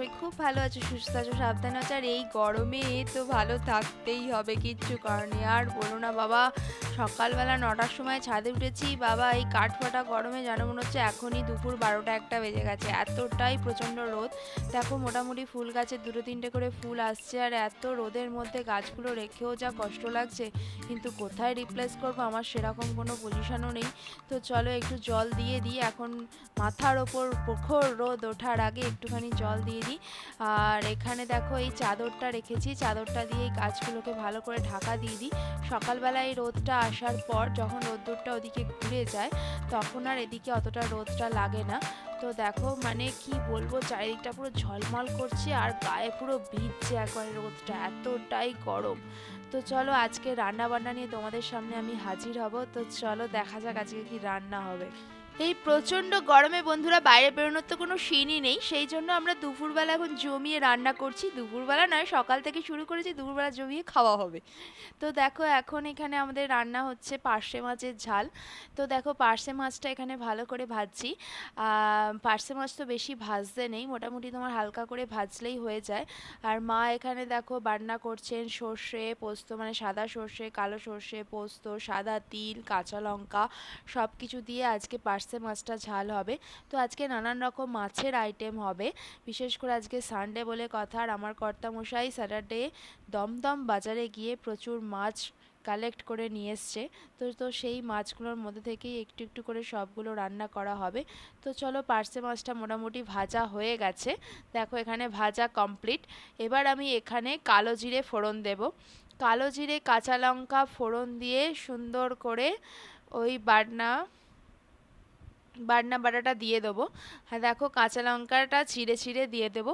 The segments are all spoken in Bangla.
সবাই খুব ভালো আছো, সুস্থ আছো, সাবধান আছো। আর এই গরমে তো ভালো থাকতেই হবে কিচ্ছু কারণে আর বলো না বাবা, সকালবেলা নটার সময় ছাদে উঠেছি। বাবা, এই কাঠ ফাটা গরমে যেন মনে হচ্ছে এখনই দুপুর বারোটা একটা বেজে গেছে। এতটাই প্রচণ্ড রোদ। দেখো মোটামুটি ফুল গাছে দুটো তিনটে করে ফুল আসছে। আর এত রোদের মধ্যে গাছগুলো রেখেও যা কষ্ট লাগছে। কিন্তু কোথায় রিপ্লেস করব? আমার সেরকম কোনো পজিশনও নেই। তো চলো একটু জল দিয়ে দিই। এখন মাথার ওপর প্রখর রোদ ওঠার আগে একটুখানি জল দিয়ে দিই। আর এখানে দেখো এই চাদরটা রেখেছি। চাদরটা দিয়ে এই গাছগুলোকে ভালো করে ঢাকা দিয়ে দিই। সকালবেলা এই রোদটা আসার পর যখন রোদ্দুরটা ওদিকে ঘুরে যায়, তখন আর এদিকে অতটা রোদটা লাগে না। তো দেখো মানে কি বলব, চারিদিকটা পুরো ঝলমল করছে আর গায়ে পুরো ভিজছে একবারে রোদটা, এতটাই গরম। তো চলো আজকে রান্না বান্না নিয়ে তোমাদের সামনে আমি হাজির হব। তো চলো দেখা যাক আজকে কি রান্না হবে। এই প্রচণ্ড গরমে বন্ধুরা বাইরে বেরোনোর তো কোনো সিনই নেই। সেই জন্য আমরা দুপুরবেলা এখন জমিয়ে রান্না করছি। দুপুরবেলা নয়, সকাল থেকে শুরু করেছি, দুপুরবেলা জমিয়ে খাওয়া হবে। তো দেখো এখন এখানে আমাদের রান্না হচ্ছে পার্শে মাছের ঝাল। তো দেখো পার্শে মাছটা এখানে ভালো করে ভাজছি। পার্শে মাছ তো বেশি ভাজতে নেই, মোটামুটি তোমার হালকা করে ভাজলেই হয়ে যায়। আর মা এখানে দেখো বান্না করছেন সর্ষে, পোস্ত মানে সাদা সর্ষে, কালো সর্ষে, পোস্ত, সাদা তিল, কাঁচা লঙ্কা সব কিছু দিয়ে আজকে পার্সে মাছটা ঝাল হবে। তো আজকে নানান রকম মাছের আইটেম হবে। বিশেষ করে আজকে সানডে বলে কথা। আর আমার কর্তামশাই স্যাটারডে দমদম বাজারে গিয়ে প্রচুর মাছ কালেক্ট করে নিয়ে এসছে। তো তো সেই মাছগুলোর মধ্যে থেকেই একটু একটু করে সবগুলো রান্না করা হবে। তো চলো পার্সে মাছটা মোটামুটি ভাজা হয়ে গেছে। দেখো এখানে ভাজা কমপ্লিট এবার আমি এখানে কালো জিরে ফোড়ন দেব। কালো জিরে, কাঁচা লঙ্কা ফোড়ন দিয়ে সুন্দর করে ওই বাটনা বাটনা বাটাটা দিয়ে দেবো। আর দেখো কাঁচা লঙ্কাটা ছিঁড়ে ছিঁড়ে দিয়ে দেবো।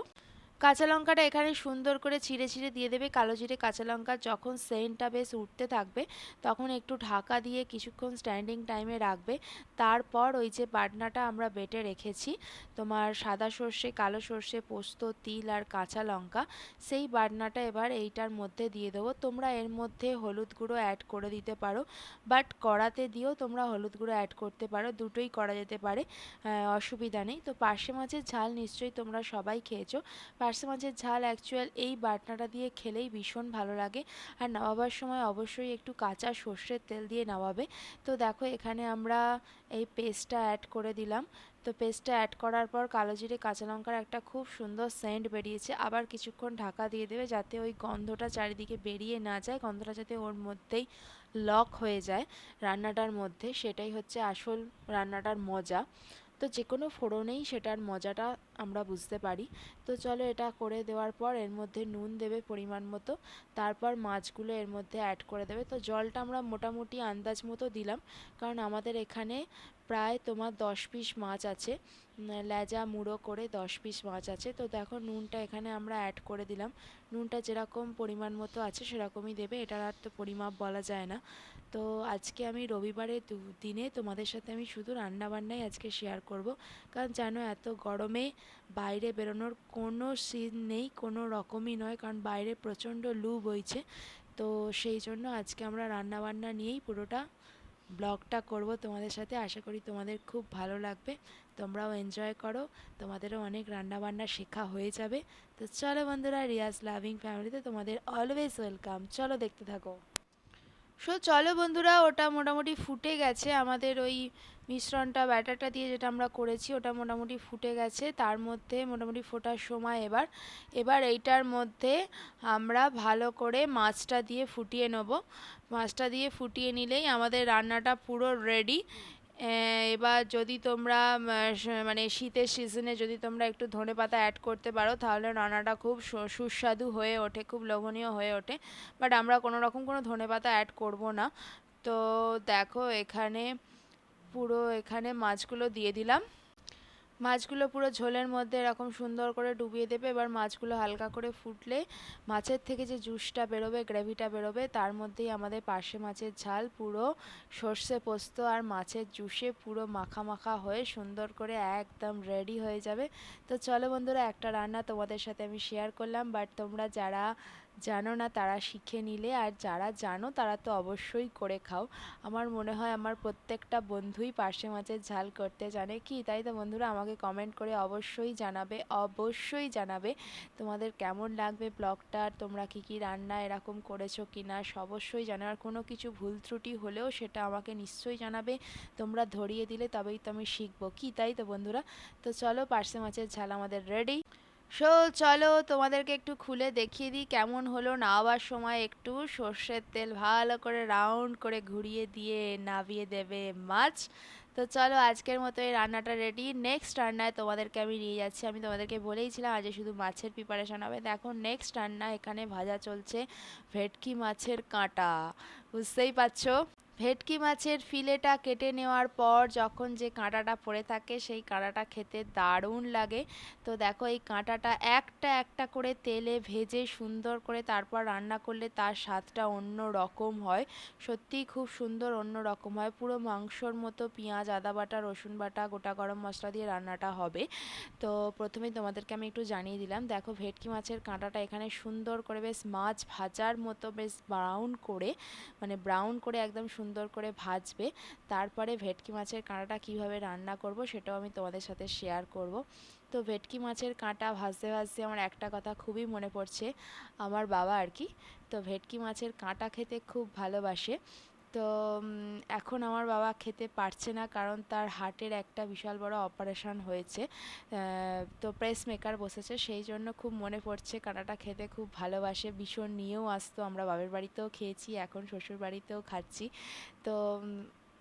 কাঁচা লঙ্কাটা এখানে সুন্দর করে ছিঁড়ে ছিঁড়ে দিয়ে দেবে। কালো জিরে কাঁচা লঙ্কা যখন সেন্টটা বেশ উঠতে থাকবে, তখন একটু ঢাকা দিয়ে কিছুক্ষণ স্ট্যান্ডিং টাইমে রাখবে। তারপর ওই যে বাটনাটা আমরা বেটে রেখেছি, তোমার সাদা সর্ষে, কালো সর্ষে, পোস্ত, তিল আর কাঁচা লঙ্কা, সেই বাটনাটা এবার এইটার মধ্যে দিয়ে দেবো। তোমরা এর মধ্যে হলুদ গুঁড়ো অ্যাড করে দিতে পারো বাট কড়াতে দিয়েও তোমরা হলুদ গুঁড়ো অ্যাড করতে পারো, দুটোই করা যেতে পারে অসুবিধা নেই। তো পার্শে মাছের ঝাল নিশ্চয়ই তোমরা সবাই খেয়েছো। পার্শে মাছের ঝাল অ্যাকচুয়াল এই বাটনাটা দিয়ে খেলেই ভীষণ ভালো লাগে। আর নামাবার সময় অবশ্যই একটু কাঁচা সর্ষের তেল দিয়ে নামাবে। তো দেখো এখানে আমরা এই পেস্টটা অ্যাড করে দিলাম। তো পেস্টটা অ্যাড করার পর কালো জিরে, কাঁচা লঙ্কার একটা খুব সুন্দর সেন্ট বেরিয়েছে। আবার কিছুক্ষণ ঢাকা দিয়ে দেবে যাতে ওই গন্ধটা চারিদিকে বেরিয়ে না যায়। গন্ধটা যাতে ওর মধ্যেই লক হয়ে যায় রান্নাটার মধ্যে। সেটাই হচ্ছে আসল রান্নাটার মজা। তো যে কোনো ফোড়নেই সেটার মজাটা আমরা বুঝতে পারি। তো চলো এটা করে দেওয়ার পর এর মধ্যে নুন দেবে পরিমাণ মতো, তারপর মাছগুলো এর মধ্যে অ্যাড করে দেবে। তো জলটা আমরা মোটামুটি আন্দাজ মতো দিলাম, কারণ আমাদের এখানে প্রায় তোমার দশ পিস মাছ আছে লেজা মুড়ো করে দশ পিস মাছ আছে। তো দেখো নুনটা এখানে আমরা অ্যাড করে দিলাম। নুনটা যেরকম পরিমাণ মতো আছে সেরকমই দেবে, এটার আর তো পরিমাপ বলা যায় না। তো আজকে আমি রবিবারের দিনে তোমাদের সাথে আমি শুধু রান্নাবান্নাই আজকে শেয়ার করব। কারণ জানো এত গরমে বাইরে বেরোনোর কোনো সিন নেই, কোনো রকমই নয়, কারণ বাইরে প্রচণ্ড লু বইছে। তো সেই জন্য আজকে আমরা রান্নাবান্না নিয়েই পুরোটা ব্লগটা করব তোমাদের সাথে। আশা করি তোমাদের খুব ভালো লাগবে। তোমরাও এনজয় করো। তোমাদেরও অনেক রান্নাবান্না শেখা হয়ে যাবে। তো চলো বন্ধুরা, রিয়াজ লাভিং ফ্যামিলিতে তোমাদের অলওয়েজ ওয়েলকাম চলো দেখতে থাকো। সো চলো বন্ধুরা, ওটা মোটামুটি ফুটে গেছে। আমাদের ওই মিশ্রণটা, ব্যাটারটা দিয়ে যেটা আমরা করেছি ওটা মোটামুটি ফুটে গেছে। তার মধ্যে মোটামুটি ফোটার সময় এবার এবার এইটার মধ্যে আমরা ভালো করে মাছটা দিয়ে ফুটিয়ে নেব। মাছটা দিয়ে ফুটিয়ে নিলেই আমাদের রান্নাটা পুরো রেডি এবার যদি তোমরা মানে শীতের সিজনে যদি তোমরা একটু ধনে পাতা অ্যাড করতে পারো, তাহলে রান্নাটা খুব সুস্বাদু হয়ে ওঠে, খুব লোভনীয় হয়ে ওঠে। বাট আমরা কোনো রকম কোনো ধনে পাতা অ্যাড করব না। তো দেখো এখানে পুরো এখানে মাছগুলো দিয়ে দিলাম। মাছগুলো পুরো ঝোলের মধ্যে এরকম সুন্দর করে ডুবিয়ে দেবে। এবার মাছগুলো হালকা করে ফুটলে মাছের থেকে যে জুসটা বেরোবে, গ্রেভিটা বেরোবে, তার মধ্যেই আমাদের পার্শে মাছের ঝাল পুরো সর্ষে পোস্ত আর মাছের জুসে পুরো মাখা মাখা হয়ে সুন্দর করে একদম রেডি হয়ে যাবে। তো চলো বন্ধুরা, একটা রান্না তোমাদের সাথে আমি শেয়ার করলাম। বাট তোমরা যারা জানো না তারা শিখে নিলে, আর যারা জানো তারা তো অবশ্যই করে খাও। আমার মনে হয় আমার প্রত্যেকটা বন্ধুই পার্শে মাছের ঝাল করতে জানে। কি তাই তো বন্ধুরা? আমাকে কমেন্ট করে অবশ্যই জানাবে অবশ্যই জানাবে। তোমাদের কেমন লাগবে ব্লগটা? তোমরা কি কি রান্না এরকম করেছ কি না অবশ্যই জানাবে আর কোনো কিছু ভুল ত্রুটি হলেও সেটা আমাকে নিশ্চয়ই জানাবে। তোমরা ধরিয়ে দিলে তবেই তো আমি শিখব। কি তাই তো বন্ধুরা? তো চলো পার্শে মাছের ঝাল আমাদের রেডি সো চলো তোমাদেরকে একটু খুলে দেখিয়ে দিই কেমন হলো নাওয়ার সময় একটু। সর্ষের তেল ভালো করে রাউন্ড করে ঘুরিয়ে দিয়ে নাবিয়ে দেবে মাছ। তো চলো আজকের মতো এই রান্নাটা রেডি নেক্সট রান্নায় তোমাদেরকে আমি নিয়ে যাচ্ছি। আমি তোমাদেরকে বলেইছিলাম আজ শুধু মাছের প্রিপারেশন হবে। দেখো নেক্সট রান্না এখানে ভাজা চলছে ভেটকি মাছের কাঁটা। বুঝতেই পারছ? ভেটকি মাছের ফিলেটা কেটে নেওয়ার পর যখন যে কাঁটাটা পড়ে থাকে, সেই কাঁটাটা খেতে দারুণ লাগে। তো দেখো, এই কাঁটাটা একটা একটা করে তেলে ভেজে সুন্দর করে তারপর রান্না করলে তার স্বাদটা অন্য রকম হয়। সত্যিই খুব সুন্দর অন্য রকম হয়। পুরো মাংসর মতো পেঁয়াজ, আদা বাটা, রসুন বাটা, গোটা গরম মশলা দিয়ে রান্নাটা হবে। তো প্রথমেই তোমাদেরকে আমি একটু জানিয়ে দিলাম, দেখো ভেটকি মাছের কাঁটাটা এখানে সুন্দর করে বেশ মাছ ভাজার মতো বেশ ব্রাউন করে মানে ব্রাউন করে একদম সুন্দর সুন্দর করে ভাজবে। তারপরে ভেটকি মাছের কাঁটাটা কীভাবে রান্না করব সেটাও আমি তোমাদের সাথে শেয়ার করব। তো ভেটকি মাছের কাঁটা ভাজতে ভাজতে আমার একটা কথা খুবই মনে পড়ছে। আমার বাবা আর কি, তো ভেটকি মাছের কাঁটা খেতে খুব ভালোবাসে। তো এখন আমার বাবা খেতে পারছে না কারণ তার হার্টের একটা বিশাল বড় অপারেশন হয়েছে। তো প্রেস মেকার বসেছে, সেই জন্য খুব মনে পড়ছে। কাঁটাটা খেতে খুব ভালোবাসে, ভীষণ নিয়েও আসতো। আমরা বাবার বাড়িতেও খেয়েছি, এখন শ্বশুর বাড়িতেও খাচ্ছি। তো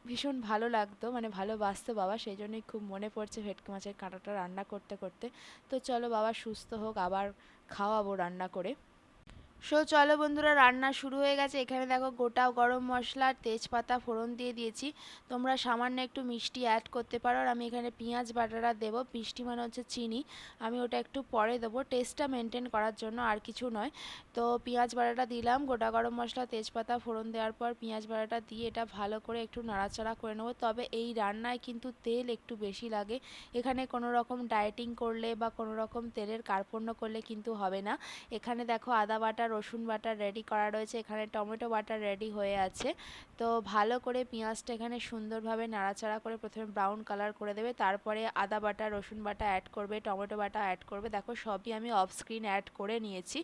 ভীষণ ভালো লাগতো মানে ভালোবাসতো বাবা, সেই জন্যই খুব মনে পড়ছে ভেটকি মাছের কাঁটাটা রান্না করতে করতে। তো চলো বাবা সুস্থ হোক, আবার খাওয়াবো রান্না করে। সো চলো বন্ধুরা, রান্না শুরু হয়ে গেছে। এখানে দেখো গোটা গরম মশলা, তেজপাতা, ফোড়ন দিয়ে দিয়েছি। তোমরা সামান্য একটু মিষ্টি অ্যাড করতে পারো। আর আমি এখানে পেঁয়াজ বাটাটা দেবো। মিষ্টি মানে হচ্ছে চিনি। আমি ওটা একটু পরে দেবো। টেস্টটা মেনটেন করার জন্য আর কিছু নয়। তো পেঁয়াজ বাটাটা দিলাম। গোটা গরম মশলা, তেজপাতা, ফোড়ন দেওয়ার পর পেঁয়াজ বাটাটা দিয়ে এটা ভালো করে একটু নাড়াচাড়া করে নেব। তবে এই রান্নায় কিন্তু তেল একটু বেশি লাগে। এখানে কোনো রকম ডায়েটিং করলে বা কোনো রকম তেলের কার্পণ্য করলে কিন্তু হবে না। এখানে দেখো আদা বাটা রসুন বাটা রেডি করা রয়েছে। এখানে টমেটো বাটা রেডি হয়ে আছে। তো ভালো করে পেঁয়াজটা এখানে সুন্দরভাবে নাড়াচাড়া করে প্রথমে ব্রাউন কালার করে দেবে। তারপরে আদা বাটা, রসুন বাটা অ্যাড করবে, টমেটো বাটা অ্যাড করবে। দেখো সবই আমি অফ স্ক্রিন অ্যাড করে নিয়েছি।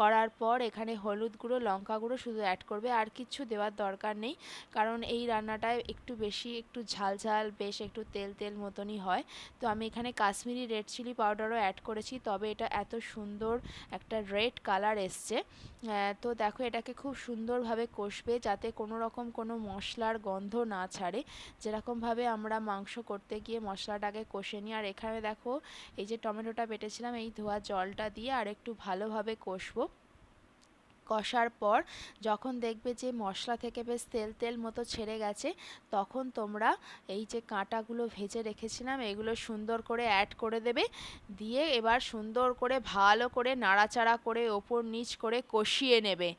করার পর এখানে হলুদ গুঁড়ো, লঙ্কা গুঁড়ো শুধু অ্যাড করবে। আর কিছু দেওয়ার দরকার নেই, কারণ এই রান্নাটায় একটু বেশি একটু ঝাল ঝাল, বেশ একটু তেল তেল মতনই হয়। তো আমি এখানে কাশ্মীরি রেড চিলি পাউডারও অ্যাড করেছি। তবে এটা এত সুন্দর একটা রেড কালার এসছে। তো দেখো এটাকে খুব সুন্দরভাবে কষবে যাতে কোনো রকম কোনো মশলার গন্ধ না ছাড়ে। যেরকমভাবে আমরা মাংস করতে গিয়ে মশলাটাকে কষে নিই। আর এখানে দেখো এই যে টমেটোটা বেটেছিলাম, এই ধোয়া জলটা দিয়ে আর একটু ভালোভাবে কষবো। কষার পর যখন দেখবে যে মশলা থেকে বেশ তেল তেল মতো ছেড়ে গেছে, তখন তোমরা এই যে কাঁটাগুলো ভেজে রেখেছিলাম, এগুলো সুন্দর করে অ্যাড করে দেবে। দিয়ে এবার সুন্দর করে ভালো করে নাড়াচাড়া করে ওপর নিচ করে কষিয়ে নেবে।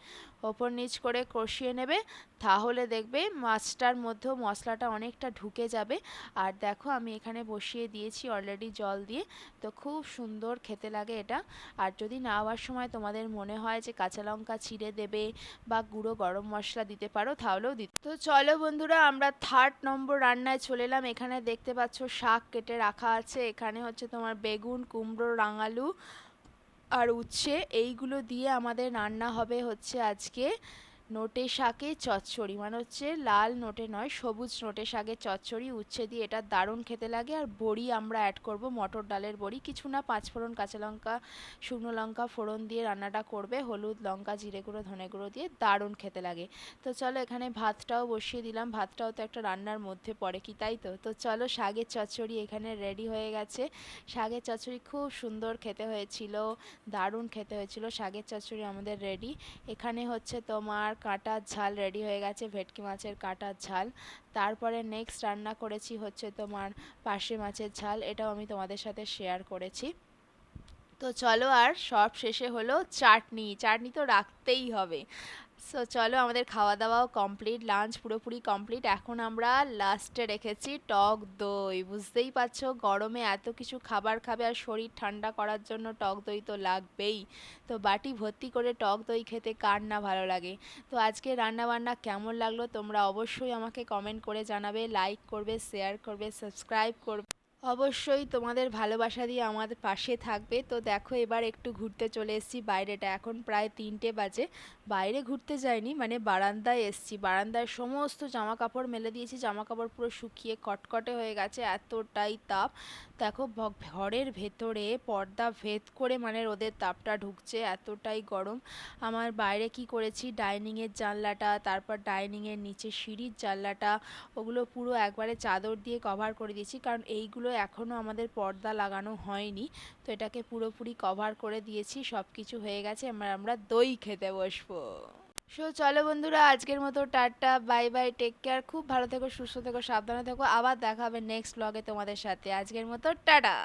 ওপর নিচ করে কষিয়ে নেবে, তাহলে দেখবে মাছটার মধ্যেও মশলাটা অনেকটা ঢুকে যাবে। আর দেখো আমি এখানে বসিয়ে দিয়েছি অলরেডি জল দিয়ে, তো খুব সুন্দর খেতে লাগে এটা। আর যদি না হওয়ার সময় তোমাদের মনে হয় যে কাঁচা লঙ্কা ছিঁড়ে দেবে বা গুঁড়ো গরম মশলা দিতে পারো, তাহলেও দিতে তো চলো বন্ধুরা, আমরা থার্ড নম্বর রান্নায় চলে এলাম। এখানে দেখতে পাচ্ছ শাক কেটে রাখা আছে। এখানে হচ্ছে তোমার বেগুন, কুমড়ো, রাঙালু আর উচ্ছে এইগুলো দিয়ে আমাদের রান্না হবে হচ্ছে আজকে নোটে শাকে চচ্চড়ি মানে হচ্ছে লাল নোটে নয়, সবুজ নোটে শাকের চচ্চড়ি, উচ্ছে দিয়ে এটা দারুণ খেতে লাগে। আর বড়ি আমরা অ্যাড করব, মটর ডালের বড়ি। কিছু না, পাঁচ ফোড়ন কাঁচা লঙ্কা, শুকনো লঙ্কা ফোড়ন দিয়ে রান্নাটা করবে, হলুদ, লঙ্কা, জিরে গুঁড়ো, ধনে গুঁড়ো দিয়ে দারুণ খেতে লাগে। তো চলো এখানে ভাতটাও বসিয়ে দিলাম। ভাতটাও তো একটা রান্নার মধ্যে পড়ে কি, তাই তো? তো চলো শাকের চচ্চড়ি এখানে রেডি হয়ে গেছে। শাকের চচ্চড়ি খুব সুন্দর খেতে হয়েছিল, দারুণ খেতে হয়েছিল। শাকের চচ্চড়ি আমাদের রেডি এখানে হচ্ছে তোমার কাঁটার ঝাল রেডি হয়ে গেছে, ভেটকি মাছের কাটার ঝাল। তারপরে নেক্সট রান্না করেছি হচ্ছে তোমার পার্শে মাছের ঝাল, এটাও আমি তোমাদের সাথে শেয়ার করেছি। তো চলো আর সব শেষে হলো চাটনি চাটনি তো রাখতেই হবে। সো চলো আমাদের খাওয়া দাওয়াও কমপ্লিট লাঞ্চ পুরোপুরি কমপ্লিট এখন আমরা লাস্টে রেখেছি টক দই। বুঝতেই পারছ, গরমে এত কিছু খাবার খাবে আর শরীর ঠান্ডা করার জন্য টক দই তো লাগবেই। তো বাটি ভর্তি করে টক দই খেতে কার না ভালো লাগে? তো আজকে রান্না বান্না কেমন লাগল তোমরা অবশ্যই আমাকে কমেন্ট করে জানাবে লাইক করবে শেয়ার করবে সাবস্ক্রাইব করবে। অবশ্যই তোমাদের ভালোবাসা দিয়ে আমাদের পাশে থাকবে। তো দেখো এবার একটু ঘুরতে চলে এসেছি বাইরেটা। এখন প্রায় তিনটে বাজে। বাইরে ঘুরতে যাইনি মানে বারান্দায় এসেছি। বারান্দায় সমস্ত জামা কাপড় মেলে দিয়েছি। জামা কাপড় পুরো শুকিয়ে কটকটে হয়ে গেছে। এতটাই তাপ। দেখো ঘরের ভেতরে পর্দা ভেদ করে মানে রোদের তাপটা ঢুকছে, এতটাই গরম। আমার বাইরে কি করেছি? ডাইনিংয়ের জানলাটা, তারপর ডাইনিংয়ের নিচে সিঁড়ির জানলাটা, ওগুলো পুরো একবারে চাদর দিয়ে কভার করে দিয়েছি, কারণ এইগুলো এখনও আমাদের পর্দা লাগানো হয়নি। তো এটাকে পুরোপুরি কভার করে দিয়েছি সব কিছু হয়ে গেছে, এবার আমরা দই খেতে বসবো। সো চলো বন্ধুরা, আজকের মতো tata, bye bye take care খুব ভালো থেকো, সুস্থ থেকো, সাবধানে থেকো, আবার দেখা হবে নেক্সট ব্লগে তোমাদের সাথে। আজকের মতো টাটা।